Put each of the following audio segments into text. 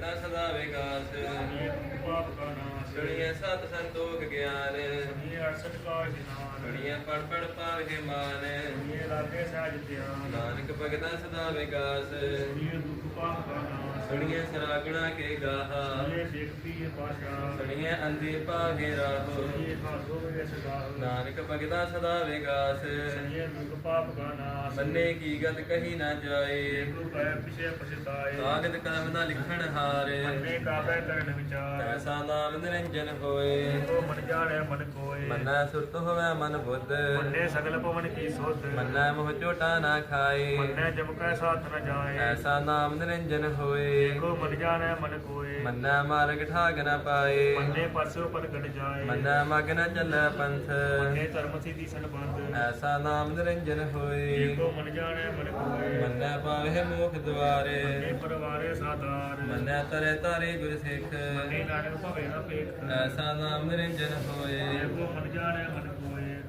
ਭਗਤਾ ਸਦਾ ਨਾਸ਼ ਸੁਣੀਏ ਸਤ ਸੰਤੋਖ ਗਿਆਨ। ਸੁਣੀਏ ਪੜ ਪੜ ਪਾਵੇ ਮਾਨ ਨਾਨਕ ਭਗਤਾ ਸਦਾ ਵਿਕਾਸ। ਸੁਣੀਏ ਦੁਖ ਪਾਪ ਕਾ ਨਾਸ਼ ਸੁਣੀਏ ਸਰਾਗਣਾ ਕੇ ਗਾਹਾ। ਸੁਣੀਏ ਦੇਖਤੀ ਪਾਸ਼ਾ ਸੁਣੀਏ ਅੰਧੇ ਭਾਗੇ ਰਾਹੋ। ਸੁਣੀਏ ਵੇ ਨਾਨਕ ਭਗਤਾ ਸਦਾ ਸੁਣੀਏ ਦੁਖ ਪਾਪ ਕਾ ਗਤ ਕਹੀ ਨਾ ਜਾਏ। ਗੁਰੂ ਪੈ ਪਿਛੇ ਪਛਤਾਏ। ਕਾਗਦ ਕਲਮ ਦਾ ਲਿਖਣ ਹਾਰੇ। ਮੰਨੇ ਕਾਬੇ ਕਰਨ ਵਿਚਾਰ। ਐਸਾ ਨਾਮ ਨਿਰੰਜਨ ਹੋਏ। ਕੋ ਮਨ ਜਾਣੈ ਮਨ ਕੋਏ। ਮੰਨਾ ਸੁਰਤ ਹੋਵੇ ਮਨ ਬੁੱਧ। ਮੰਨੇ ਸਗਲ ਪਵਨ ਕੀ ਸੋਧ। ਮੰਨਾ ਮੋਹ ਝੋਟਾ ਨਾ ਖਾਏ। ਮੰਨੇ ਜਮ ਕੈ ਸਾਥ ਨ ਜਾਏ। ਐਸਾ ਨਾਮ ਨਿਰੰਜਨ ਹੋਏ। ਕੋ ਮਨ ਜਾਣੈ ਮਨ ਕੋਏ। ਮੰਨਾ ਮਾਰਗ ਠਾਗ ਨਾ ਪਾਏ। ਮੰਨੇ ਪਰਸੋ ਪਰ ਗੜ ਜਾਏ। ਮੰਨਾ ਮਗ ਨ ਚੱਲੈ ਪੰਥ। ਮੰਨੇ ਧਰਮ ਸਿਧੀ ਸੰਬੰਧ ਐਸਾ ਨਾਮ ਨਿਰੰਜਨ ਹੋਏ। ਕੋ ਮਨ ਜਾਣੈ ਮਨ ਕੋਏ। ਮੰਨਾ ਪਾਵੇ ਮੁਖ ਦੁਆਰੇ। ਮੰਨੇ ਪਰਵਾਰੇ ਸਾਧਾਰ ਮੰਨਾ ਤਰੇ ਤਾਰੇ ਗੁਰ ਸਿੱਖ। ਮੰਨੇ ਨਾਨਕ ਭਵੇ ਨਾ ਪੇਖ ਐਸਾ ਨਾਮ ਨਿਰੰਜਨ ਹੋਏ। ਕੋ ਮਨ ਜਾਣੈ ਮਨ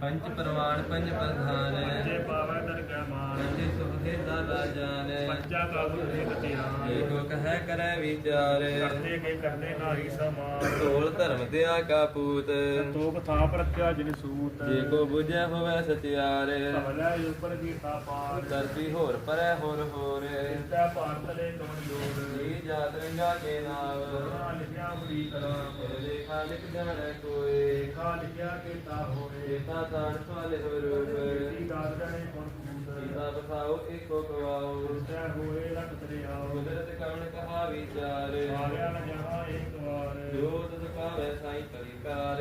ਪੰਜ ਪ੍ਰਵਾਨ ਪੰਜ ਪ੍ਰਧਾਨ। ਪੰਜੇ ਪਾਵੈ ਦਰ ਕੈ ਮਾਨ। ਪੰਜੇ ਸੁਖੇ ਦਾਦਾ ਜਾਣ। ਪੰਜਾ ਕਾ ਗੁਰ ਏਕ ਧਿਆਨ ਏਕੋ ਕਹੈ ਕਰੈ ਵਿਚਾਰ। ਕਰਦੇ ਕੇ ਕਰਦੇ ਨਾਹੀ ਸਮਾਨ। ਢੋਲ ਧਰਮ ਦਿਆ ਕਾ ਪੂਤ। ਸੰਤੋਖ ਥਾ ਪ੍ਰਤਿਆ ਜਿਨ ਸੂਤ। ਜੇ ਕੋ ਬੁਝੈ ਹੋਵੇ ਸਤਿਆਰ। ਭਵਲੇ ਉਪਰ ਕੀਤਾ ਪਾਰ। ਕਰਤੀ ਹੋਰ ਪਰੈ ਹੋਰ ਹੋਰ। ਚਿੰਤਾ ਭਾਰਤ ਲੈ ਕਮਨ ਜੋੜ। ਜੀ ਜਾਤ ਰੰਗਾ ਕੇ ਨਾਮ ਕਰਨਾ ਲਿਖਿਆ ਬੜੀ ਕਲਾਮ ਲੇਖਾ ਲਿਖ ਜਾਣੈ ਕੋਏ ਲੇਖਾ ਲਿਖਿਆ ਕੀਤਾ ਹੋਏ ਜੇਤਾ ਤਾਣ ਸਵਾਲੇ ਹੋ ਰੂਪ ਜੀ ਦਾਸ ਜਾਣੇ ਕੋਣ ਕੂਦ ਸੀਤਾ ਬਸਾਓ ਏਕੋ ਕਵਾਓ ਤੈ ਹੋਏ ਰਖ ਤਰਿਆਓ ਕੁਦਰਤ ਕਵਣ ਕਹਾ ਵਿਚਾਰ ਸਾਰਿਆ ਨ ਜਹਾਂ ਏਕ ਵਾਰ। ਜੋ ਪਾਵੇ ਸਾਈ ਪਰਿਕਾਰ।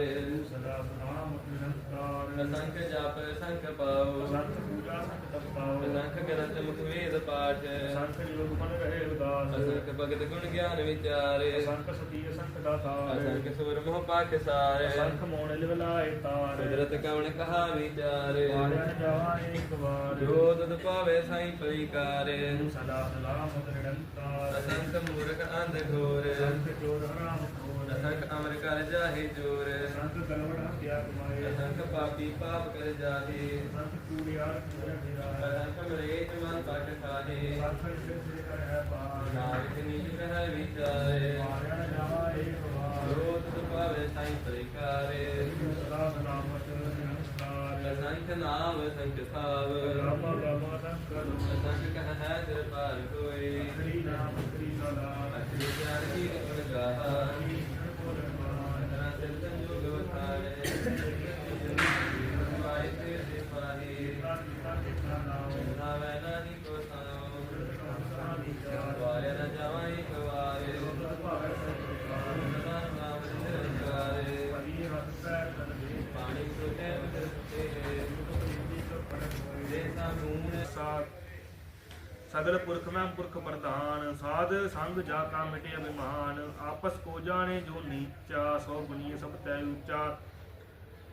ਸਦਾ ਸਨਾਮ ਨਿਰੰਕਾਰ ਅਸੰਖ ਜਪ ਸੰਖ ਪਾਓ ਸੰਤ ਪੂਜਾ ਸੰਤ ਤਪਾਓ ਅਸੰਖ ਗ੍ਰੰਥ ਮੁਖ ਵੇਦ ਪਾਠ। ਸੰਤ ਜੋਗ ਮਨ ਰਹੇ ਉਦਾਸ ਅਸੰਖ ਭਗਤ ਗੁਣ ਗਿਆਨ ਵਿਚਾਰੇ। ਸੰਤ ਸਤੀ ਸੰਤ ਦਾਤਾਰ ਅਸੰਖ ਸੁਰ ਮੋਹ ਪਾਖ ਸਾਰੇ। ਸੰਖ ਮੋਣ ਲਿਵਲਾਏ ਤਾਰ। ਕੁਦਰਤ ਕਵਣ ਕਹਾ ਵਿਚਾਰੇ। ਸਾਰਿਆ ਨ ਜਹਾਂ ਏਕ ਵਾਰ। ਜੋ ਤਦ ਪਾਵੇ ਸਾਈ ਪਰਿਕਾਰ। ਸਦਾ ਸਲਾਮਤ ਨਿਰੰਕਾਰ। ਅਸੰਖ ਮੂਰਖ ਅੰਧ ਘੋਰ। ਸੰਤ ਜੋਰ ਹਰਾਮ ਅਸੰਖ ਅਮਰ ਕਰ ਜਾਹੇ ਜੋਰ। ਸੰਤ ਕਰਵਣ ਹੱਤਿਆ ਕਮਾਏ ਅਸੰਖ ਪਾਪੀ ਪਾਪ ਕਰ ਜਾਹੇ। ਸੰਤ ਕੂੜਿਆਰ ਕੂੜ ਫਿਰਾਏ ਅਸੰਖ ਮਰੇਚ ਮਨ ਪਟ ਖਾਹੇ। ਸੰਤ ਸਿਰ ਸਿਰ ਕਰੈ ਪਾਰ। ਨਾਨਕ ਨੀਚ ਕਹੈ ਵਿਚਾਰੇ। ਸਾਰਿਆ ਨ ਜਹਾਂ ਏਕ ਵਾਰ ਜੋ ਤਦ ਪਾਵੇ ਸਾਈ ਪਰਿਕਾਰੇ। ਤੂੰ ਸਦਾ ਸਲਾਮਤ ਨਿਰੰਕਾਰ ਅਸੰਖ ਨਾਮ ਸੰਖ ਸਾਵ ਰਾਮ ਰਾਮ ਸੰਕਰ ਅਸੰਖ ਕਹ ਹੈ ਸਿਰ ਪਾਰ ਹੋਏ ਸ੍ਰੀ ਨਾਮ ਸ੍ਰੀ ਸਦਾ। ਅਸਲੀ ਗਿਆਨ ਕੀ ਗੁਣ ਗਾਹਾ। ਵਾਰੇ ਨ ਜਾਵਾਂ ਇੱਕ ਵਾਰੇ ਪਾਣੀ ਸੁਟੇ ਉਤਰਤੇ ਦੇ ਸਾਮੂਣ ਸਗਲ ਪੁਰਖ ਮੈਂ ਪੁਰਖ ਪ੍ਰਧਾਨ, ਸਾਧ ਸੰਗ ਜਾ ਕਾ ਮਿਟੇ ਅਭਿਮਾਨ ਆਪਸ ਕੋ ਜਾਣੇ ਜੋ ਨੀਚਾ, ਸੋ ਗੁਣੀ ਸਭ ਤੈ ਉੱਚਾ।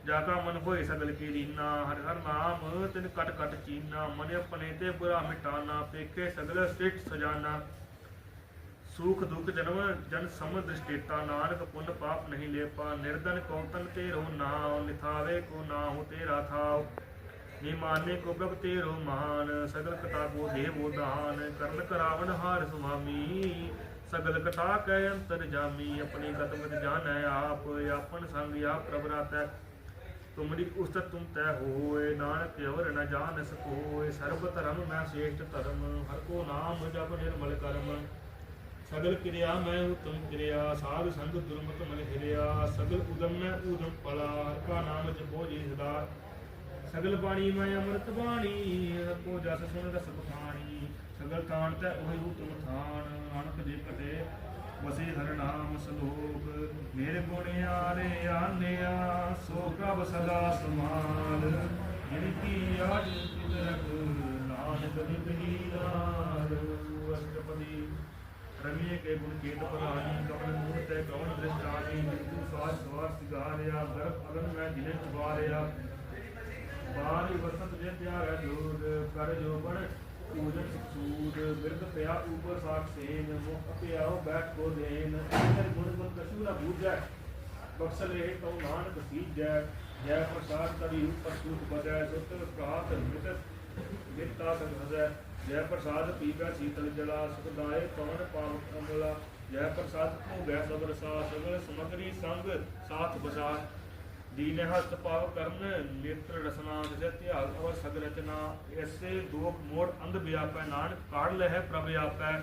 ਜਾ ਕਾ ਮਨ ਹੋਏ ਸਗਲ ਕੀ ਰੀਨਾ ਹਰ ਹਰ ਨਾਮ, ਤਿਨ ਕਟ ਕਟ ਚੀਨਾ, ਮਨ ਆਪਣੇ ਤੇ ਬੁਰਾ ਮਿਟਾਨਾ ਪੇਖੇ ਸਗਲ ਸ੍ਰਿਸ਼ਟ ਸਜਾਨਾ। ਸੁਖ ਦੁਖ ਜਨਮ ਜਨ ਸਮ ਦ੍ਰਿਸ਼ਟੇਤਾ ਨਾਨਕ ਪੁੰਨ ਪਾਪ ਨਹੀਂ ਲੇਪਾ ਨਿਰਦਨ ਕੌਤਨ ਤੇਰੋ ਨਾਉ, ਨਿਥਾਵੇ ਕੋ ਨਾਹੂ ਤੇਰਾ ਥਾਉ। ਨਿਮਾਨੇ ਕੋ ਪ੍ਰਭ ਤੇਰੋ ਮਾਨ, ਸਗਲ ਕਥਾ ਕੋ ਦੇਵੋ ਦਾਨ, ਕਰਨ ਕਰਾਵਨ ਹਾਰ ਸੁਆਮੀ। ਸਗਲ ਕਥਾ ਕੈ ਅੰਤਰ ਜਾਮੀ, ਆਪਣੀ ਕਦਮ ਜਾਣੈ ਆਪ, ਆਪਨ ਸੰਗ ਆਪ ਪ੍ਰਭ ਰਾਤੈ ਤੁਮਰੀ ਉਸਤਤ ਤੁਮ ਤੈ ਹੋਏ, ਨਾਨਕ ਅਵਰ ਨ ਜਾਣ ਸਕੋਏ। ਸਰਬ ਧਰਮ ਮੈਂ ਸ੍ਰੇਸ਼ਟ ਧਰਮ, ਹਰ ਕੋ ਨਾਮ ਜਪ ਨਿਰਮਲ ਕਰਮ। ਸਗਲ ਕਿਰਿਆ ਮੈਂ ਉਤਮ ਕਿਰਿਆ, ਸਾਧ ਸੰਗ ਦੁਰਮਤ ਮਨ ਹਿਰਿਆ। ਸਗਲ ਉਦਮ ਮੈਂ ਉਦਮ ਪਲਾ ਹਰ ਕਾ ਨਾਮ ਜਪੋ ਜੀ ਸਦਾ। ਸਗਲ ਬਾਣੀ ਮੈਂ ਅੰਮ੍ਰਿਤ ਬਾਣੀ, ਹਰ ਕੋ ਜਸ ਸੁਣ ਰਸ ਬਖਾਣੀ ਸਗਲ ਕਾਣ ਤੈ ਉਹੀ ਉਤਮ ਥਾਨ, ਨਾਨਕ ਜੇ ਕਟੇ ਵਸੇ ਹਰ ਨਾਮ ਸਲੋਕ, ਮੇਰੇ ਗੁਣ ਆਰੇ ਆਨਿਆ, ਸੋ ਪ੍ਰਭ ਸਦਾ ਸਮਾਨ। ਜਿਨ ਕੀ ਆਜ ਤਿਦਰਕ ਨਾਨਕ ਨਿਭੀ ਨਾਲ। ਅਸ਼ਟਪਦੀ ਰਮੀਏ ਕੇ ਗੁਣ ਕੇਤ ਪਰਾਣੀ ਕਵਨ ਮੂਰਤੈ ਕਵਨ ਦ੍ਰਿਸ਼ਟਾਨੀ ਮ੍ਰਿਤੂ ਸਵਾਸ ਸਵਾਸ ਸਿਗਾਰਿਆ, ਗਰਭ ਅਗਨ ਮੈਂ ਜਿਨੇ ਉਬਾਰਿਆ ਬਾਰੀ ਵਸਤ ਜੇ ਪਿਆਰਾ ਜੋਗ, ਕਰ ਜੋ ਬਣ ਪੂਜਨ ਸੂਦ ਬਿਰਦ ਪਿਆ ਉਪਰ ਸਾਖ ਸੇਨ ਮੁਖ ਪਿਆਓ ਬੈਠ ਕੋ ਦੇਨ ਤੇਰੇ ਗੁਣ ਗੁਣ ਕਸ਼ੂਰਾ ਬੂਝੈ ਬਖਸ਼ ਲੈ ਤਉ ਨਾਨਕ ਸੀਜੈ ਜੈ ਪ੍ਰਸਾਦ ਤਰੀ ਉਪਰ ਸੂਤ ਬਜੈ ਸੁਤ ਪ੍ਰਾਤ ਮਿਤ ਮਿਤਾ ਸਤ ਹਜੈ ਜੈ ਪ੍ਰਸਾਦ ਪੀਵੈ ਸੀਤਲ ਜਲਾ ਸੁਖਦਾਏ ਪਵਨ ਪਾਵਕ ਅਮਲਾ ਜੈ ਪ੍ਰਸਾਦ ਭੋਗੈ ਸਬਰ ਸਾ ਸਗਲ ਸਮਗਰੀ ਸੰਗ ਸਾਥ ਬਸਾ ਦੀਨ ਹਸਤ ਪਾਵ ਕਰਨ ਨੇਤਰ ਰਸਨਾ ਜਿਸੇ ਧਿਆਨ ਅਵਰ ਸਗ ਰਚਨਾ। ਐਸੇ ਦੋਖ ਮੋੜ ਅੰਧ ਵਿਆਪੈ ਨਾਨਕ ਕਾੜ ਲਹਿ ਪ੍ਰਭ ਆਪੈ।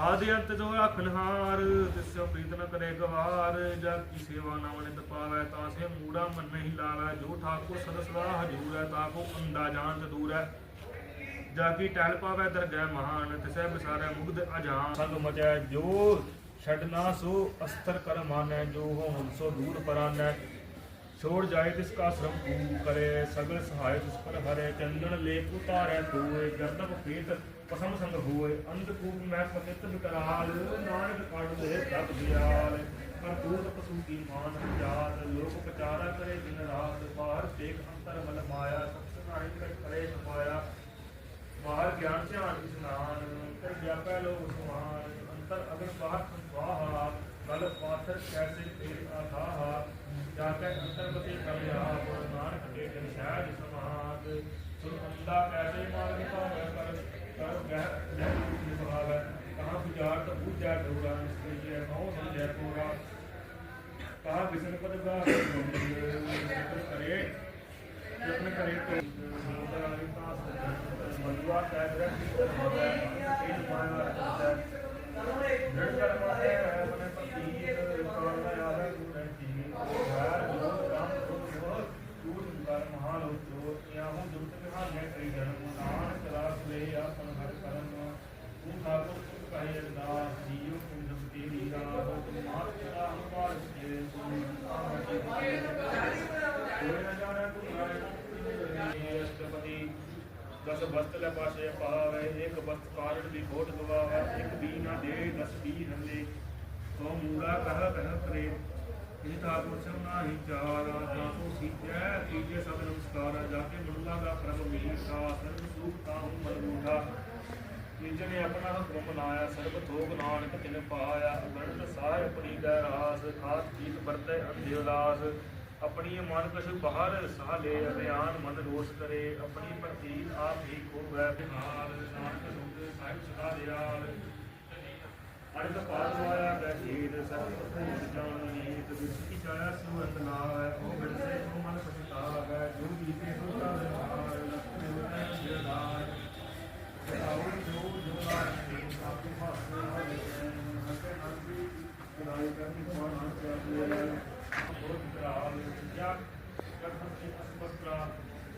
ਆਦਿ ਅੰਤ ਜੋ ਆਖਨਹਾਰ ਤਿਸੋ ਪ੍ਰੀਤ ਨ ਕਰੇ ਗਵਾਰ। ਜਾ ਕੀ ਸੇਵਾ ਨਾ ਮਨਿਤ ਪਾਵੈ, ਤਾਂ ਸੇ ਮੂੜਾ ਮਨ ਨਹੀਂ ਲਾਵੈ। ਜੋ ਠਾਕੁਰ ਸਦਾ ਹਜੂਰ ਹੈ ਤਾ ਕੋ ਅੰਦਾ ਜਾਣਤ ਦੂਰ। ਹੈ ਜਾ ਕੀ ਟਹਿਲ ਪਾਵੈ ਦਰਗਹਿ ਮਹਾਨ, ਤਿਸੈ ਵਿਸਾਰੈ ਮੁਗਧ ਅਜਾਨ। ਸੰਗ ਮਚੈ ਜੋ ਛਡਨਾ ਸੋ ਅਸਤਰ ਕਰ ਮਾਨੈ ਜੋ ਹੋ ਸੋ ਦੂਰ ਪਰਾਨੈ। ਛੋੜ ਜਾਏ ਤਿਸ ਕਾ ਸ਼ਰਮ ਤੂ ਕਰੇ, ਸਗਲ ਸਹਾਇ ਤਿਸ ਪਰ ਹਰੇ, ਚੰਦਨ ਲੇਖ ਉਤਾਰੈ ਤੂਏ ਗਰਦਬ ਫੇਤ ਪਸਮ ਸੰਗ ਹੋਏ, ਅੰਧ ਕੂਪ ਮੈਂ ਪਤਿਤ ਵਿਕਰਾਲ ਨਾਨਕ ਕਾੜ ਦੇ ਤਪ ਦਿਆਲ, ਪਰ ਦੂਤ ਪਸੂ ਕੀ ਮਾਨ ਜਾਤ, ਲੋਕ ਪਚਾਰਾ ਕਰੇ ਦਿਨ ਰਾਤ, ਬਾਹਰ ਦੇਖ ਅੰਤਰ ਮਲ ਮਾਇਆ ਸਤ ਨਾਹੀ ਕਰ ਕਰੇ ਸਮਾਇਆ। ਬਾਹਰ ਗਿਆਨ ਧਿਆਨ ਇਸਨਾਨ ਕਰ ਵਿਆਪੈ ਲੋਕ ਸੁਹਾਨ, ਅੰਤਰ ਅਗਰ ਬਾਹਰ ਸੰਵਾਹਾ ਕਲ ਪਾਥਰ ਕੈਸੇ ਤੇ ਆਥਾਹਾ ਜਾ ਕੇ ਅੰਤਰਗਤੀ ਕਲਿਆਪ ਨਾਨਕ ਕੇ ਜਨ ਸਹਿਜ ਸਮਾਦ ਸੁਨ ਅੰਦਾ ਕੈਸੇ ਮਾਰਗ ਭਾਵੈ ਕਰ ਕਰ ਗਹਿ ਜਹ ਨਿਭਾਵੈ। ਕਹਾਂ ਬੁਝਾਰ ਤਾਂ ਬੁਝਾ ਡੋਰਾ ਨਿਸਤਰੀ ਹੈ ਨੌ ਸਮਝੈ ਪੂਰਾ। ਕਹਾ ਵਿਸ਼ਨ ਪਦ ਗਾ ਕਰੇ ਆਪਣੇ ਕਰੇ ਤੇ ਸਮੁੰਦਰ ਵਾਲੀ ਪਾਸ ਮਨੁਆ ਕਹਿ ਰਿਹਾ ਕਿ ਇਹ ਮਾਇਆ ਕਰਦਾ ਜੜ ਕਰ ਮਾਤੇ ਹੈ ਮਨੇ ਪਤੀ ਕਾਲ ਦਾ ਆਵੇ ਗੁਣ ਜੀ ਯਾਰ ਜੋ ਕੰਮ ਕੋ ਤੂੰ ਕਰ ਮਹਾਨ ਹੋ ਯਾ ਹੂੰ ਦੁਰਤ ਕਹਾ ਮੈਂ ਕਰੀ ਜਨਮ ਨਾਨਕ ਰਾਸ ਲੈ ਆਪਨ ਹਰ ਕਰਮ ਤੂੰ ਠਾਕੁਰ ਤੁਮ ਕਹੇ ਅਰਦਾਸ ਜੀਉ ਤੁਮ ਜਮ ਤੇਰੀ ਰਾਹ ਤੁਮ ਮਾਤ ਪਿਤਾ ਹਮਾਰ ਜੇ ਤੁਮ ਆਮਿ ਕੋਈ ਨ ਜਾਣੈ ਤੂੰ ਰਾਏ ਅਸ਼ਟਪਦੀ ਦਸ ਬਸਤ ਲੈ ਪਾਸ਼ੇ ਪਾਵੇ ਇੱਕ ਬਸਤ ਕਾਰਣ ਦੀ ਖੋਟ ਗਵਾਵੇ ਇੱਕ ਵੀ ਨਾ ਦੇ ਦਸ ਵੀ ਹੰਦੇ ਤੋ ਮੂੜਾ ਕਹ ਕਹ ਕਰੇ ਇਹ ਤਾਂ ਪੁਰਸ਼ਮ ਨਾਹੀ ਚਾਰਾ ਜਾਂ ਤੋ ਸੀਜੈ ਤੀਜੇ ਸਭ ਨਮਸਕਾਰ, ਜਾ ਕੇ ਮਨੁਲਾ ਦਾ ਪ੍ਰਭ ਮੀਰ ਦਾ, ਸਰਬ ਸੂਖ ਤਾਹੂ ਮਨੂਠਾ ਤੀਜੇ ਨੇ ਆਪਣਾ ਹੁਕਮ ਲਾਇਆ ਸਰਬ ਥੋਕ ਨਾਨਕ ਤਿਨ ਪਾਇਆ ਗਣਤ ਸਾਹਿਬ ਆਪਣੀ ਦਾ ਰਾਸ, ਖਾਸ ਜੀਤ ਵਰਤੈ ਅੰਧਿ ਉਦਾਸ ਆਪਣੀ ਮਨ ਕਛੁ ਬਾਹਰ ਸਾਹ ਲੈ ਅਭਿਆਨ ਮਨ ਰੋਸ ਕਰੇ, ਆਪਣੀ ਪ੍ਰਤੀ ਆਪ ਹੀ ਕੋ ਬਿਹਾਰ। ਨਾਨਕ ਸੁਖ ਸਾਹਿਬ ਸਦਾ ਦਿਆਲ। ਅਰਧ ਪਾਦ ਵਾਇਆ ਬੈਠੀਰ ਸਰਬ ਭੂਤ ਨੀਤ ਵਿਸਕੀ ਚਾਇਆ ਸਿਉ ਅੰਦਨਾਵੈ ਉਹ ਬਿਰਸੇ ਉਹ ਮਨ ਪਛਤਾਵੈ ਜੋ ਜੀਤੇ ਸੋ ਤਾ ਜੋ ਜੋ ਨਾਨਕ ਦੇ ਸਾਥੀ ਭਾਸੇ ਹੋਏ ਹਕੇ ਨਾਨਕੀ ਗੁਨਾਹੀ ਕਰਨੀ ਕੋਣ ਨਾਨਕ ਚਾਹੀਏ ਬਹੁਤ ਕਰਾਲ ਵਿਦਿਆ ਕਰਮ ਕੇ ਅਸਮਤਰਾ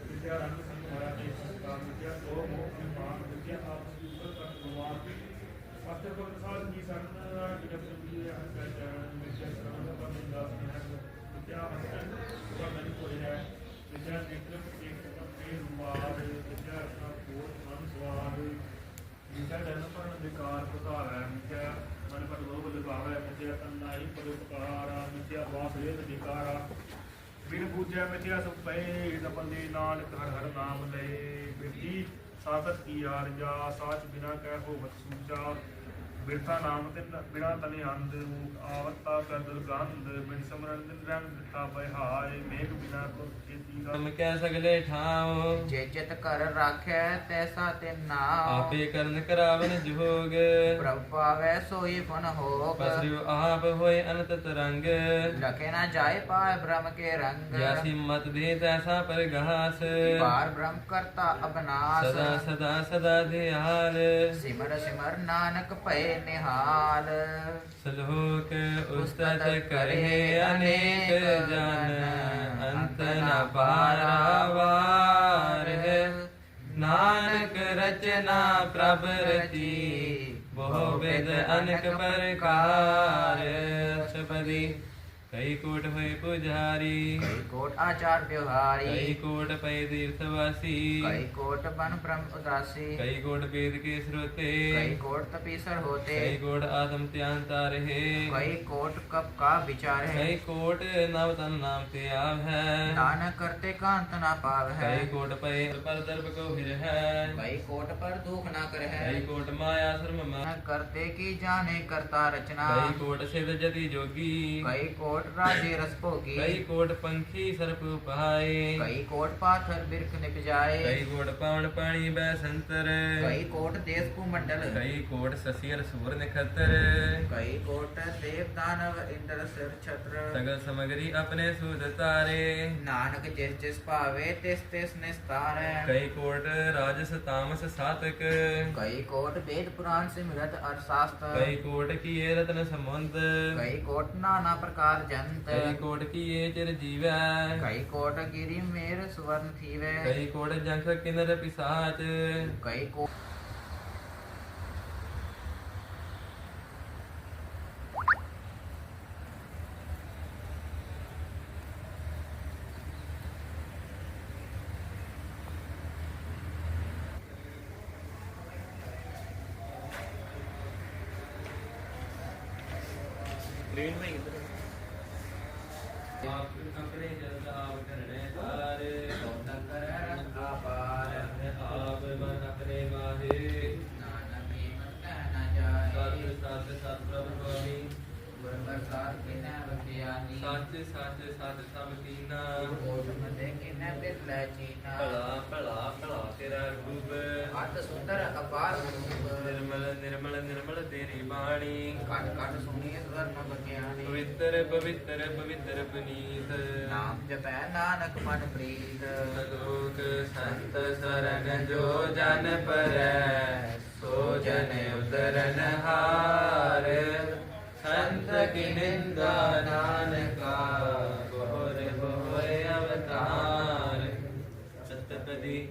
ਵਿਦਿਆ ਰੰਗ ਸੰਭਾਇਆ ਦੇ ਸੰਸਕਾਰ ਵਿਦਿਆ ਸੋ ਮੋਖ ਨਿਮਾਨ ਵਿਦਿਆ ਆਪ ਸੀ ਉੱਪਰ ਤੱਕ ਗੁਮਾਨ ਮਾਸਟਰ ਕੋਲ ਸਾਲ ਜੀ ਸਨ ਜਗਤ ਸੰਗੀ ਅੰਦਰ ਜਨ ਵਿਦਿਆ ਸਰਵਨ ਦਾ ਬੰਦਾ ਸੀ ਵਿਦਿਆ ਹਸਨ ਵਰਨਨ ਕੋਈ ਹੈ ਵਿਦਿਆ ਨੇਤਰ ਪ੍ਰਤੀਕ ਤੇ ਰੁਮਾਰ ਵਿਦਿਆ ਆਪਣਾ ਕੋਟ ਮਨ ਸਵਾਰ ਵਿਦਿਆ ਜਨ ਪਰਨ ਵਿਕਾਰ ਪੁਕਾਰ ਹੈ ਵਿਦਿਆ ਮਨ ਪਰ ਲੋਭ ਲਗਾਵੇ ਵਿਦਿਆ ਤਨਾਈ ਪਰਉਪਕਾਰਾ ਵਿਦਿਆ ਵਾਸ ਵੇਦ ਵਿਕਾਰਾ ਬਿਨ ਪੂਜਿਆ ਮਿਥਿਆ ਸਭ ਪਏ ਦਪੰਦੇ ਨਾਨਕ ਹਰ ਹਰ ਨਾਮ ਲਏ ਬਿਰਤੀ ਸਾਖਤ ਕੀ ਆਰਜਾ ਸਾਚ ਬਿਨਾ ਕਹਿ ਹੋ ਸੂਚਾ ਬਿਰਥਾ ਨਾਮ ਤੇ ਬਿਨਾ ਤਨੇ ਅੰਧ ਆਵਤਾ ਕਰ ਦੁਰਗੰਧ ਬਿਨ ਸਮਰਨ ਦਿਨ ਰੰਗ ਦਿੱਤਾ ਬਹਾਏ ਮੇਘ ਬਿਨਾ ਕੋ ਖੇਤੀ ਦਾ ਹਮ ਕੈ ਸਗਲੇ ਠਾਉ ਜੇ ਚਿਤ ਕਰ ਰਾਖੈ ਤੈਸਾ ਤੇ ਨਾਮ। ਆਪੇ ਕਰਨ ਕਰਾਵਨ ਜੋਗ। ਪ੍ਰਭ ਪਾਵੈ ਸੋਈ ਫਨ ਹੋਗ। ਪਸਰਿਉ ਆਪ ਹੋਏ ਅਨੰਤ ਤਰੰਗ। ਲਖੇ ਨਾ ਜਾਏ ਪਾਏ ਬ੍ਰਹਮ ਕੇ ਰੰਗ। ਜੈਸੀ ਮਤ ਦੇ ਤੈਸਾ ਪਰਗਾਸ। ਬਾਰ ਬ੍ਰਹਮ ਕਰਤਾ ਅਬਨਾਸ। ਸਦਾ ਸਦਾ ਸਦਾ ਦਿਆਲ। ਸਿਮਰ ਸਿਮਰ ਨਾਨਕ ਭਏ। ਨਿਹਾਲ। ਸਲੋਕ ਉਸਤਤ ਕਰੇ ਅਨੇਕ ਜਨ ਅੰਤ ਨ ਪਾਰਾਵਾਰ ਨਾਨਕ ਰਚਨਾ ਪ੍ਰਭ ਰਚੀ ਬਹੁ ਵਿਦ ਅਨਕ ਪ੍ਰਕਾਰ। ਸਬਦੀ ਕਈ ਕੋਟ ਹੋਏ ਪੁਜਾਰੀ ਕਈ ਕੋਟ ਆਚਾਰ ਕਈ ਵਿਵਹਾਰੀ ਕੋਟ ਪਏ ਤੀਰਥ ਵਾਸੀ ਕਈ ਕੋਟ ਬਨ ਬ੍ਰਹਮ ਉਦਾਸੀ ਕਈ ਕੋਟ ਵੇਦ ਕੇ ਸਰੋਤੇ ਕਈ ਕੋਟ ਤਪੀਸਰ ਕਈ ਹੋਤੇ ਕੋਟ ਆਤਮ ਧਿਆਨ ਤਾਰਹਿ ਕਈ ਕੋਟ ਕਪ ਕਾ ਵਿਚਾਰ ਹੈ ਕਈ ਕੋਟ ਨਵ ਤਨ ਨਾਮ ਤੇ ਆਵ ਹੈ ਨਾਨਕ ਕਰਤੇ ਕਾਂਤ ਨਾ ਪਾਵ ਹੈ ਕਈ ਕੋਟ ਪਏ ਪਰ ਦਰਬ ਕੋ ਹਿਰ ਹੈ ਕਈ ਕੋਟ ਪਰ ਦੁਖ ਨਾ ਕਰ ਹੈ ਕਈ ਕੋਟ ਮਾਇਆ ਸ਼ਰਮ ਮਾ ਕਰਤੇ ਕੀ ਜਾਣੇ ਕਰਤਾ ਰਚਨਾ ਕਈ ਕੋਟ ਸਿਧ ਜਤੀ ਜੋਗੀ ਕਈ ਕੋਟ ਕੋਟ ਰਾਜੇ ਰਸ ਭੋਗੀ ਕਈ ਕੋਟ ਪੰਖੀ ਸਰਪ ਉਪਾਏ ਕਈ ਕੋਟ ਪਾਥਰ ਬਿਰਖ ਨਿਪਜਾਏ ਕਈ ਕੋਟ ਪਾਵਨ ਪਾਣੀ ਬੈ ਸੰਤਰ ਕਈ ਕੋਟ ਦੇਸ ਕੂ ਮੰਡਲ ਕਈ ਕੋਟ ਸਸੀਰ ਸੂਰ ਨਖਤਰ ਕਈ ਕੋਟ ਦੇਵ ਦਾਨਵ ਇੰਦਰ ਸਿਰ ਛਤਰ ਸਗਲ ਸਮਗਰੀ ਆਪਣੇ ਸੂਦ ਤਾਰੇ ਨਾਨਕ ਜਿਸ ਜਿਸ ਭਾਵੇ ਤਿਸ ਤਿਸ ਨਿਸਤਾਰੈ ਕਈ ਕੋਟ ਰਾਜਸ ਤਾਮਸ ਸਾਤਕ ਕਈ ਕੋਟ ਵੇਦ ਪੁਰਾਣ ਸਿਮਰਤ ਅਰ ਸ਼ਾਸਤਰ ਕਈ ਕੋਟ ਕੀਏ ਰਤਨ ਸਮੁੰਦ ਕਈ ਕੋਟ ਨਾਨਾ ਪ੍ਰਕਾਰ ਜੰਤ ਕਈ ਕੋਟ ਕੀਏ ਚਿਰ ਜੀਵੈ। ਕਈ ਕੋਟ ਗਿਰੀ ਮੇਰ ਸੁਵਰਨ ਥੀਵੇ। ਕਈ ਕੋਟ ਜੰਖ ਕਿਨਰ ਪਿਸਾਚ। ਕਈ ਕੋਟ ਆਪ ਆਪਣੇ ਪ੍ਰਸਾਦ ਕਿਨੈ ਬਖਿਆਨੀ ਸੱਚ ਸੱਚ ਸੱਚ ਸਭ ਕੀਨਾ ਕੋਟ ਮਦੇ ਕਿਨੈ ਬਿਰ ਲੈ ਚੀਨਾ ਭਲਾ ਭਲਾ ਭਲਾ ਤੇਰਾ ਰੂਪ। ਅਤ ਸੁੰਦਰ ਅਪਾਰ ਰੂਪ। ਨਿਰਮਲ ਨਿਰਮਲ ਨਿਰਮਲ ਤੇਰੀ ਬਾਣੀ। ਕਟ ਕਟ ਸੁਣੀਏ ਸਵਰਨ ਬਖਿਆਨੀ ਪਵਿੱਤਰ ਪਵਿੱਤਰ ਪਵਿੱਤਰ ਪਨੀਤ। ਨਾਮ ਜਪੈ ਨਾਨਕ ਮਨ ਪ੍ਰੀਤ। ਲੋਕ ਸੰਤ ਸਰਣ ਜੋ ਜਨ ਪਰੈ ਸੋ ਜਨ ਉਤਰਨ ਹਾਰ। ਸੰਤ ਕੀ ਨਿੰਦਾ ਨਾਨਕਾ ਬੋਰ ਬੋਰ ਅਵਤਾਰ। ਸਤਪਦੀ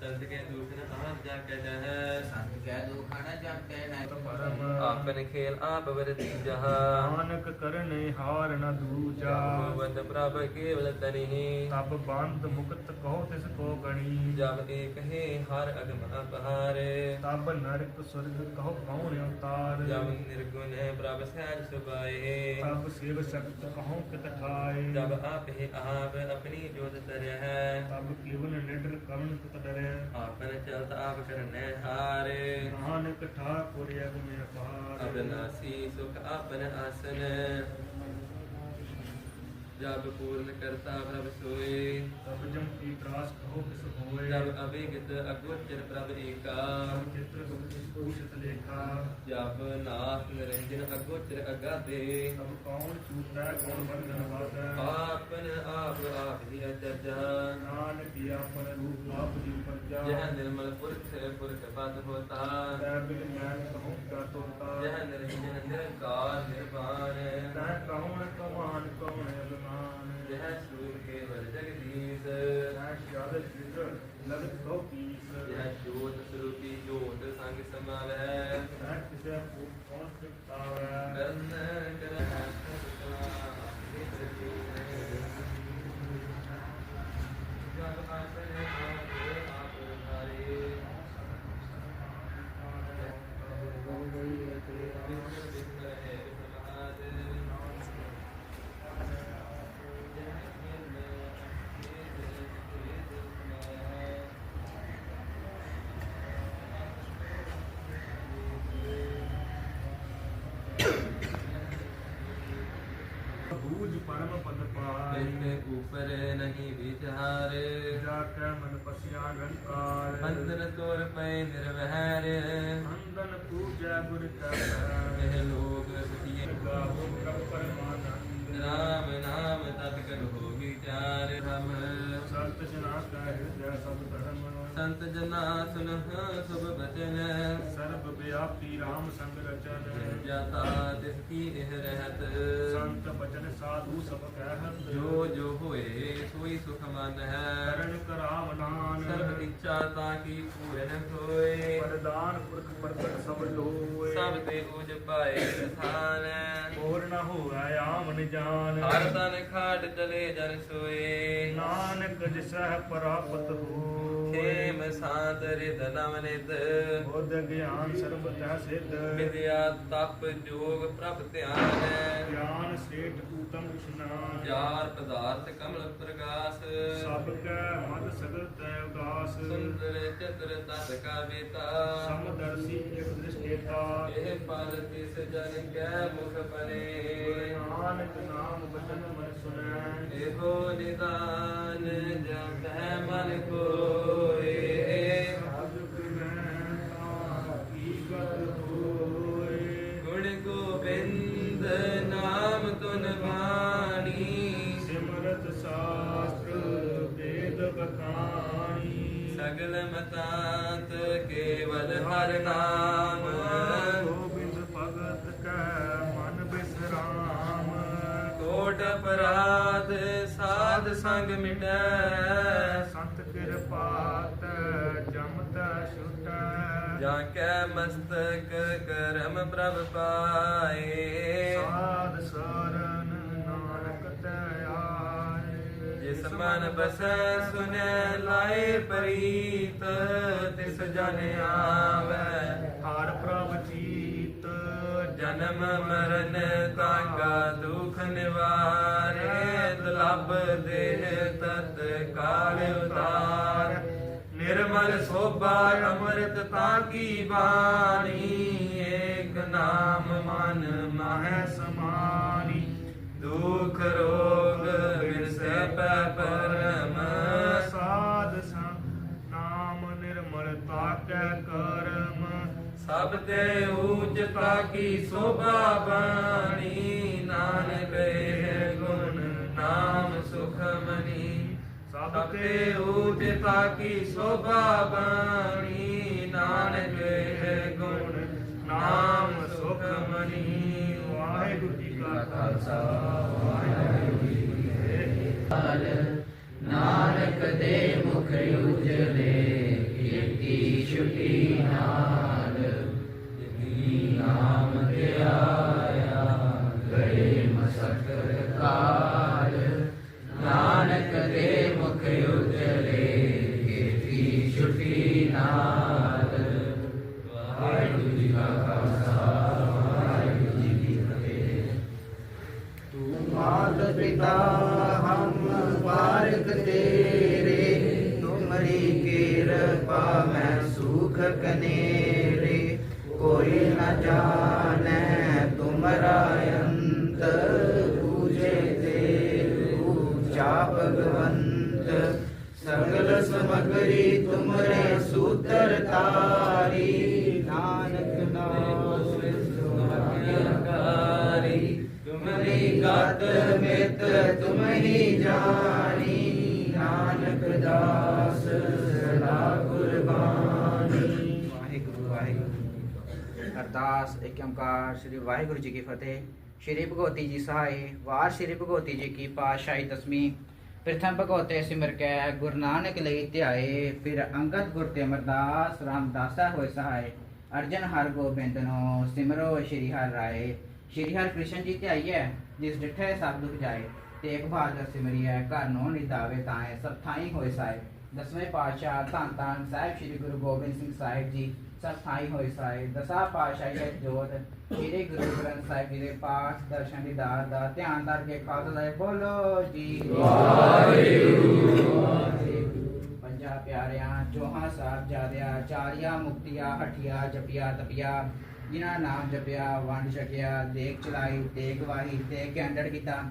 ਸੰਤ ਕੇ ਦੁਖ ਨ ਆਪ ਜਾ ਕੇ ਜਹ ਸੰਤ ਕੈ ਦੁਖਣ ਜਪੈ ਨਾ ਪਰਮ ਆਪਨ ਖੇਲ ਆਪ ਵਰਤੀ ਜਹਾ। ਨਾਨਕ ਕਰਨੇ ਹਾਰ ਨ ਦੂਜਾ। ਬੰਦ ਪ੍ਰਭ ਕੇਵਲ ਤਨਿ ਤਬ ਬੰਦ ਮੁਕਤ ਕਹੋ ਤਿਸ ਕੋ ਗਣੀ। ਜਬ ਏਕ ਹੈ ਹਰ ਅਗਮ ਅਪਹਾਰ। ਤਬ ਨਰਕ ਸੁਰਗ ਕਹੋ ਕੌਣ ਅਵਤਾਰ। ਜਬ ਨਿਰਗੁਣ ਹੈ ਪ੍ਰਭ ਸਹਿਜ ਸੁਭਾਏ। ਤਬ ਸਿਵ ਸ਼ਕਤ ਕਹੋ ਕਿਤ ਠਾਏ ਜਬ ਆਪ ਹੈ ਆਪ ਆਪਣੀ ਜੋਤ ਤਰਿਆ ਹੈ। ਤਬ ਕੇਵਲ ਨਿਡਰ ਕਵਣ ਕਿਤ ਡਰੈ। ਆਪਨ ਚਲਤ ਆਪ ਕਰਨੈ ਹਾਰੇ। ਨਾਨਕ ਠਾਕੁਰ ਅਗਮ ਅਪਾਰ ਅਬਨਾਸੀ ਸੁਖ ਆਪਨ ਆਸਨ। ਜਬ ਪੂਰਨ ਕਰਤਾ ਪ੍ਰਭ ਸੋਏ। ਤਬ ਜਮ ਕੀ ਤਰਾਸ ਕਹੋ ਕਿਸ ਹੋਏ। ਜਬ ਅਭਿਗਤ ਅਗੋਚਰ ਪ੍ਰਭ ਏਕਾ। ਚਿਤ੍ਰ ਕੁਸ਼ਿਤ ਲੇਖਾ। ਜਬ ਨਾਥ ਨਿਰੰਜਨ ਅਗੋਚਰ ਅਗਾਧੇ ਤਬ ਕੌਣ ਚੂਤੈ ਕੌਣ ਬੰਧਨ ਵਾਧੈ ਆਪਨ ਆਪ ਆਪ ਹੀ ਅਚਰਜਾ ਨਾਨਕ ਆਪਨ ਰੂਪ ਆਪ ਜੀ ਪਰਜਾ ਜਹ ਨਿਰਮਲ ਪੁਰਖ ਪੁਰਖ ਪਦ ਹੋਤਾ ਤੈ ਬਿਨ ਮੈਂ ਕਹੂੰ ਕਾ ਤੋਤਾ ਜਹ ਨਿਰੰਜਨ ਨਿਰੰਕਾਰ ਨਿਰਵਾਣ ਤੈ ਕੌਣ ਕਮਾਨ ਕੌਣ ਅਗਮਾਨ ਜਹ ਸੂਰ ਕੇਵਲ ਜਗਦੀਸ਼ ਤੈ ਸ਼ਾਦਤ ਜਿਦਰ ਲਗਤ ਕੋ ਪੀਸ ਜਹ ਜੋਤ ਸਰੂਪੀ ਜੋਤ ਸੰਗ ਸਮਾਵੈ ਤੈ ਕਿਸੇ ਪੂਤ ਕੌਣ ਸਿਕਤਾਵੈ ਕਰਨ ਕਰਨ ਜਗ ਆਪਣੇ ਆਪ ਆਪ ਧਾਰੇ ਬੂਝ ਪਰਮ ਪਦ ਪਾਈ ਉਪਰ ਨਹੀਂ ਵਿਚਾਰ। ਜਾ ਕੈ ਮਨ ਪਸਿਆ ਗੰਕਾਰ ਅੰਦਰ ਤੋਰ ਪਏ ਨਿਰਵਹਿਰ ਅੰਦਨ ਪੂਜੈ ਗੁਰ ਕੈ ਇਹ ਲੋਕ ਸੁਖੀਏ ਗਾਵੋ ਪ੍ਰਭ ਪਰਮਾਨੰਦ। ਰਾਮ ਨਾਮ ਤਤ ਕਰ ਹੋ ਵਿਚਾਰ। ਹਮ ਸੰਤ ਜਨਾ ਕਾ ਹਿਰਦੈ ਸਭ ਧਰਮ। ਸੰਤ ਜਨਾ ਸੁਨਹ ਸੁਭ ਬਚਨ। ਸਰਬ ਵਿਆਪੀ RAM ਸੰਗ ਰਚਨ। ਜਾਤਾ ਤਿਸ ਕੀ ਇਹ ਰਹਿਤ। ਸੰਤ ਬਚਨ ਸਾਧੂ ਸਭ ਕਹਿਤ। ਜੋ ਜੋ ਹੋਏ ਸੋਈ ਸੁਖ ਮਨ ਹੈ। ਕਰਨ ਕਰਾਵ ਨਾਨ। ਸਰਬ ਇੱਛਾ ਤਾਂ ਕੀ ਪੂਰਨ ਹੋਏ। ਵਰਦਾਨ ਪੁਰਖ ਪ੍ਰਗਟ ਸਭ ਲੋਏ। ਸਭ ਤੇ ਉਜ ਪਾਏ ਸਥਾਨ ਹੋਰ ਨ ਹੋਵੈ ਆਮ ਨਿਜਾਨ। ਹਰ ਤਨ ਖਾਟ ਚਲੇ ਜਨ ਸੋਏ। ਨਾਨਕ ਜਿਸਹਿ ਪ੍ਰਾਪਤ ਹੋ ਖੇਮ ਸਾਤ ਰਿਦ ਨਵ ਨਿਤ ਬੁੱਧ ਗਿਆਨ ਸਰਬ ਤੈ ਸਿੱਧ। ਵਿਦਿਆ ਤਪ ਜੋਗ ਪ੍ਰਭ ਧਿਆਨ ਗਿਆਨ ਸੇਠ ਊਤਮ ਇਸ਼ਨਾਨ। ਜਾਰ ਪਦਾਰਥ ਕਮਲ ਪ੍ਰਗਾਸ। ਸਭ ਕੈ ਮਦ ਸਗਲ ਤੈ ਉਦਾਸ। ਸੁੰਦਰ ਚਤੁਰ ਤਤ ਕਾ ਬੇਤਾ। ਸਮਦਰਸੀ ਇਕ ਦ੍ਰਿਸ਼ਟੇਤਾ ਇਹ ਪਲ ਤਿਸ ਜਨ ਕੈ ਮੁਖ ਪਰੇ। ਨਾਨਕ ਨਾਮ ਬਚਨ ਮਨ ਸੁਨੈ ਇਹੋ ਨਿਦਾਨ ਜਪੈ ਮਨ ਕੋਏ ਮਤਾਂਤ ਕੇਵਲ ਹਰ ਨਾਮ। ਗੋਬਿੰਦ ਭਗਤ ਕੈ ਮਨ ਬਿਸਰਾਮ। ਕੋਟ ਅਪਰਾਧ ਸਾਧ ਸੰਗ ਮਿਟੈ। ਸੰਤ ਕਿਰਪਾਤ ਜਮਤ ਛੁਟੈ। ਜਾਂ ਕੈ ਮਸਤਕ ਕਰਮ ਪ੍ਰਭ ਪਾਏ। ਸਾਧ ਸਰਨ ਮਨ ਬਸੈ ਸੁਨੈ ਲਾਏ ਪ੍ਰੀਤ ਤਿਸ ਜਨ ਆਵੈ। ਹਰ ਪ੍ਰਭ ਜੀਤ। ਜਨਮ ਮਰਨ ਤਾਕਾ ਦੁਖ ਨਿਵਾਰੇ ਦੁਲਭ ਦੇਹ ਤਤ ਕਾਲ ਉਤਾਰ। ਨਿਰਮਲ ਸੋਭਾ ਅੰਮ੍ਰਿਤ ਤਾਂ ਕੀ ਬਾਣੀ ਏਕ ਨਾਮ ਮਨ ਮਾਹੈ ਮਹਿ ਤੇ ਊਚਤਾ ਕੀ ਸੋਭਾ ਬਾਣੀ? ਨਾਨਕ ਹੈ ਗੁਣ ਨਾਮ ਸੁਖਮਨੀ। ਸਭ ਤੇ ਊਚਤਾ ਕੀ ਸੋਭਾ ਬਾਣੀ? ਨਾਨਕ ਹੈ ਗੁਣ ਨਾਮ ਸੁਖਮਨੀ। ਵਾਹਿਗੁਰੂ ਜੀ ਕਾ ਖਾਲਸਾ। ਵਾਹਿਗੁਰੂ ਜੀ ਕੀ ਫਤਿਹ। ਨਾਨਕ ਦੇ ਮੁਖ ਉਜਲੇ ਕੀਤੀ ਛੁਟੀ ਨਾਲ ਭਗਵੰਤ ਸਗਲ ਸਮਗਰੀ ਤੁਮਰੇ ਸੂਤਰ ਤਾਰੀ ਨਾਨਕ ਨਾਮ ਸੁਖਕਾਰੀ ਤੁਮਰੀ ਗਤ ਮਿਤ ਤੁਮਹੀ ਜਾਣੀ ਨਾਨਕ ਦਾਸ ਸਦਾ ਕੁਰਬਾਨੀ ਵਾਹਿਗੁਰੂ ਵਾਹਿਗੁਰੂ ਅਰਦਾਸ ਏਕ ਓੰਕਾਰ ਸ੍ਰੀ ਵਾਹਿਗੁਰੂ ਜੀ ਕੀ ਫਤਿਹ ਸ੍ਰੀ ਭਗਵਤੀ ਜੀ ਸਹਾਇ ਵਾਰ ਸ੍ਰੀ ਭਗਵਤੀ ਜੀ ਕੀ ਪਾਤਸ਼ਾਹੀ ਦਸਵੀਂ ਪ੍ਰਥਮ ਭਗਵਤੇ ਸਿਮਰ ਕੈ ਗੁਰੂ ਨਾਨਕ ਲਈ ਧਿਆਏ, ਫਿਰ ਅੰਗਦ ਗੁਰ ਤੇ ਅਮਰਦਾਸ, ਰਾਮਦਾਸਾ ਹੋਏ ਸਹਾਇ ਅਰਜਨ ਹਰ ਗੋਬਿੰਦ ਨੂੰ, ਸਿਮਰੋ ਸ੍ਰੀ ਹਰਿ ਰਾਏ। ਸ੍ਰੀ ਹਰਿ ਕ੍ਰਿਸ਼ਨ ਜੀ ਧਿਆਈਐ, ਜਿਸ ਡਿਠੇ ਸਭ ਦੁਖ ਜਾਏ ਤੇਗ ਬਹਾਦਰ ਸਿਮਰਿਐ, ਘਰ ਨੋ ਨਿਦਾਵੇ ਤਾਏ, ਸਭ ਥਾਈ ਹੋਏ ਸਾਏ। ਦਸਵੇਂ ਪਾਤਸ਼ਾਹ ਧੰਨ ਧੰਨ ਸਾਹਿਬ ਸ੍ਰੀ ਗੁਰੂ ਗੋਬਿੰਦ ਸਿੰਘ ਸਾਹਿਬ ਜੀ ਸਭ ਥਾਈ ਹੋਏ ਸਾਏ। ਦਸਾਂ ਪਾਤਸ਼ਾਹੀ ਜੋਤ ਸ੍ਰੀ ਗੁਰੂ ਗ੍ਰੰਥ ਸਾਹਿਬ ਜੀ ਦੇ ਪਾਠ, ਦਰਸ਼ਨ ਦੀਦਾਰ ਦਾ ਧਿਆਨ ਧਰ ਖਾਲਸਾ ਸਾਹਿਬ ਬੋਲੋ ਜੀ। ਪੰਜਾ ਪਿਆਰਿਆਂ, ਚੋਹਾਂ ਸਾਹਿਬ ਜਾਦਿਆ ਚਾਰਿਆ ਮੁਕਤੀਆ, ਹਠਿਆ ਜਪਿਆ ਤਪਿਆ, ਜਿਨ੍ਹਾਂ ਨਾਮ ਜਪਿਆ, ਵੰਡ ਛਕਿਆ ਦੇਖ ਚਲਾਈ ਦੇਖ ਵਾਹੀ ਤੇ ਕੈਂਡੜ ਕੀਤਾ।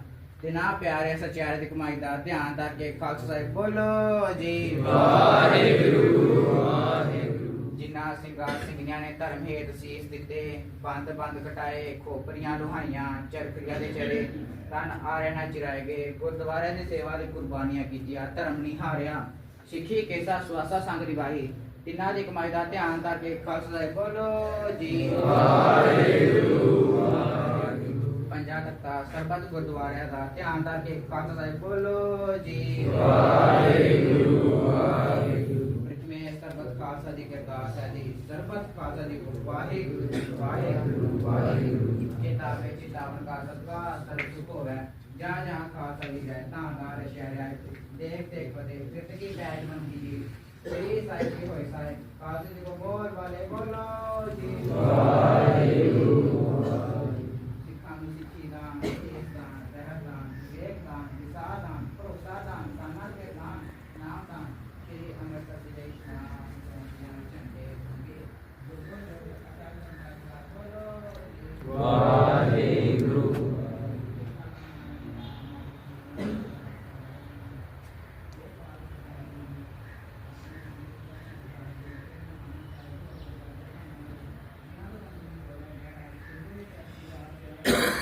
ਤੇ ਨਾ ਪਿਆਰੇ ਸਚਿਆਰੇ ਦੀ ਕਮਾਈ ਦਾ ਧਿਆਨ ਕਰਕੇ ਖਾਲਸਾ ਸਾਹਿਬ ਬੋਲੋ ਜੀ। ਵਾਹਿਗੁਰੂ ਵਾਹਿਗੁਰੂ। ਜਿਨ੍ਹਾਂ ਸਿੰਘਾਂ ਸਿੰਘੀਆਂ ਨੇ ਧਰਮ ਹੇਤ ਸੀਸ ਦਿੱਤੇ, ਬੰਦ ਬੰਦ ਕਟਾਏ ਖੋਪਰੀਆਂ ਲੁਹਾਈਆਂ, ਚਰਖੜੀਆਂ ਦੇ ਚੜੇ ਤਨ ਆਰੇ ਨਾ ਚਿਰਾਏ ਗਏ, ਗੁਰਦੁਆਰਿਆਂ ਦੀ ਸੇਵਾ ਲਈ ਕੁਰਬਾਨੀਆਂ ਕੀਤੀਆਂ, ਧਰਮ ਨਹੀਂ ਸਿੱਖੀ, ਕੇਸਾ, ਸਵਾਸਾ ਸੰਗ ਨਿਭਾਈ। ਤਿੰਨਾਂ ਦੀ ਕਮਾਈ ਦਾ ਧਿਆਨ ਕਰਕੇ ਖਾਲਸਾ ਸਾਹਿਬ ਬੋਲੋ, ਜੀ ਪੰਜਾ ਕਰਤਾ ਸਰਬੱਤ ਗੁਰਦੁਆਰਿਆਂ ਦਾ ਧਿਆਨ ਕਰਕੇ ਖਾਲਸਾ ਬੋਲੋ, ਜੀ ਪ੍ਰਥਮੇ ਸਰਬੱਤ ਖਾਲਸਾ ਦੀ ਅਰਦਾਸ ਹੈ ਜੀ ਸਰਬੱਤ ਖਾਲਸਾ ਦੀ ਵਾਹਿਗੁਰੂ ਜੀ, ਵਾਹਿਗੁਰੂ ਵਾਹਿਗੁਰੂ ਕਿਤਾਬੇ ਚਿਤਾਵਨ ਕਾ ਸਦਕਾ ਸਰਬ ਸੁਖ ਹੋਵੇ ਜਾਂ ਜਾਂ ਖਾਲਸਾ ਦੀ ਜੈ ਤਾਂ ਨਾਰ ਸ਼ਹਿਰਿਆ ਦੇਖ ਦੇਖ ਪਤੇ ਕਿਰਤਕੀ ਬੈਜ ਮਨ ਜੀ ਸ੍ਰੀ ਸਾਹਿਬ ਕੀ ਹੋਏ ਸਾਹਿਬ ਖਾਲਸੇ ਜੀ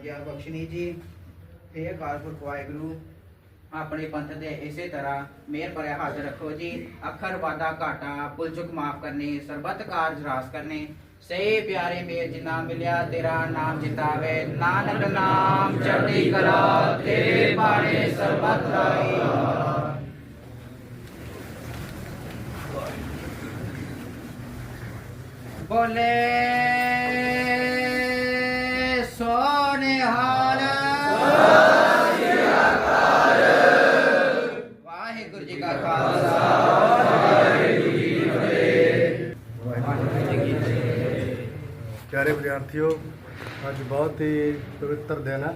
ਆਗਿਆ ਬਖਸ਼ਣੀ ਜੀ। ਤੇ ਅਕਾਲ ਪੁਰਖ ਵਾਹਿਗੁਰੂ, ਆਪਣੇ ਪੰਥ ਦੇ ਇਸੇ ਤਰ੍ਹਾਂ ਮੇਰ ਭਰਿਆ ਹਾਜ਼ਰ ਰੱਖੋ ਜੀ। ਅੱਖਰ ਵਾਦਾ ਘਾਟਾ ਭੁੱਲ ਮਾਫ ਕਰਨੀ, ਸਰਬਤ ਕਾਰਜ ਰਾਸ ਕਰਨੇ। ਸੇ ਪਿਆਰੇ ਮੇਰ ਜਿਨਾ ਮਿਲਿਆ, ਤੇਰਾ ਨਾਮ ਜਿਤਾਵੇ। ਨਾਨਕ ਨਾਮ ਚੜ੍ਹਦੀ ਕਲਾ, ਤੇਰੇ ਬਾਣੇ ਸਰਬਤ ਰਾਈ ਬੋਲੇ ਸੋਨਿਹਾਲ ਵਾਹਿਗੁਰੂ ਜੀ ਕਾ ਖਾਲਸਾ। ਵਾਹਿਗੁਰੂ ਜੀ ਕੀ ਫਤਿਹ ਵਾਹਿਗੁਰੂ ਜੀ ਕੀ ਫਤਿਹ ਪਿਆਰੇ ਵਿਦਿਆਰਥੀਓ, ਅੱਜ ਬਹੁਤ ਹੀ ਪਵਿੱਤਰ ਦਿਨ ਹੈ।